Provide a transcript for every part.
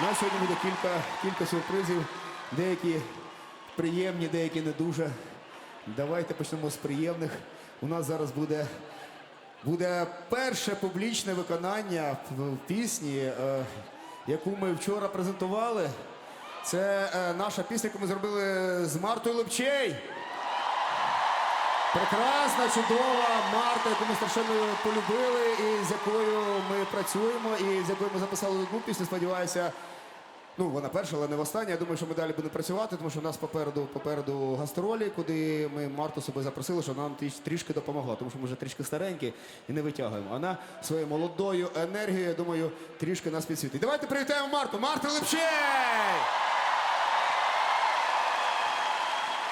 У нас сьогодні буде кілька, кілька сюрпризів. Деякі приємні, деякі не дуже. Давайте почнемо з приємних. У нас зараз буде, буде перше публічне виконання пісні, е, яку ми вчора презентували. Це е, наша пісня, яку ми зробили з Мартою Лепчей. Прекрасна, чудова Марта, яку ми страшенно полюбили, і з якою ми працюємо, і з якою ми записали одну пісню. Сподіваюся, ну вона перша, але не остання. Я думаю, що ми далі будемо працювати, тому що у нас попереду попереду гастролі, куди ми Марту себе запросили, що нам тріш- трішки допомогла, тому що ми вже трішки старенькі і не витягуємо. Вона своєю молодою енергією, я думаю, трішки нас підсвітить. Давайте привітаємо Марту! Марта Лепчей!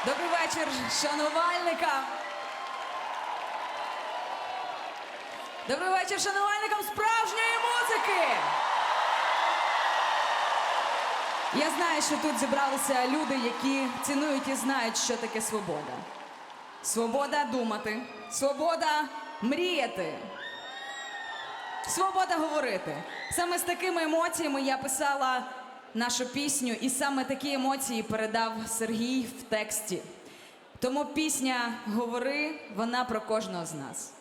Добрий вечір, шанувальникам. Добрий вечір, шанувальникам справжньої музики. Я знаю, що тут зібралися люди, які цінують і знають, що таке свобода. Свобода думати, свобода мріяти. Свобода говорити. Саме з такими емоціями я писала нашу пісню, і саме такі емоції передав Сергій в тексті. Тому пісня Говори, вона про кожного з нас.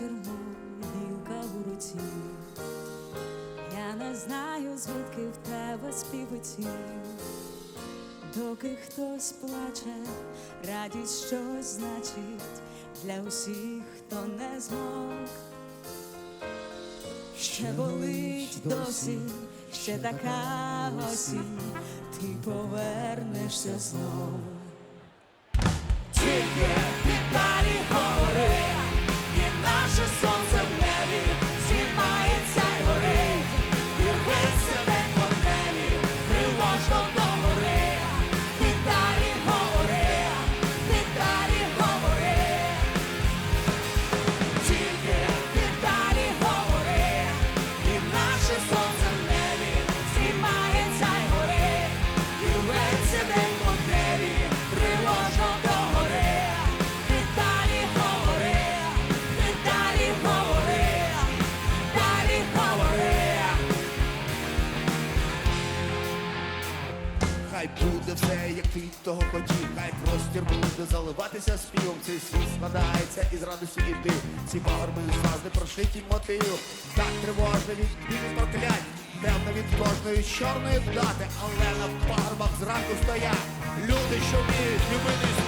Мов гілка у руці. Я не знаю, звідки в тебе співоці. Доки хтось плаче, радість щось значить для усіх, хто не змог. Ще болить досі, ще така осінь, ти повернешся знов. Тільки Хай буде все, як ти того хотів, хай простір буде заливатися співом. Цей світ складається із радості і див. Ці пагорби з не прошиті мотив. Так тривожно від білих проклять, темно від кожної чорної дати, але на пагорбах зранку стоять люди, що вміють любити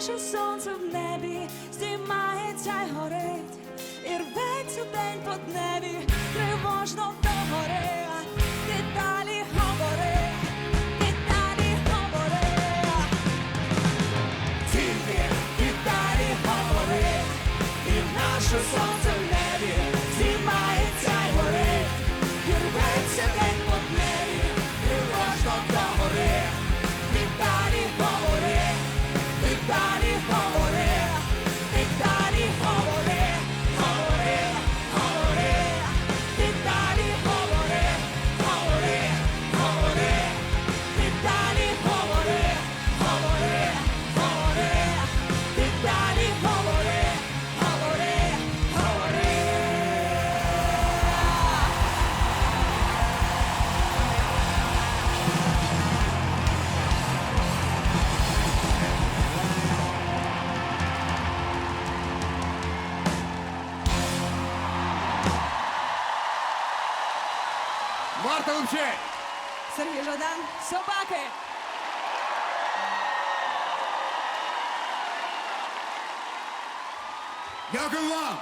наше сонце в небі здіймається й горить, і рветься день по небі, тривожно до Голубчик! Сергій Жадан, собаки. Дякую вам!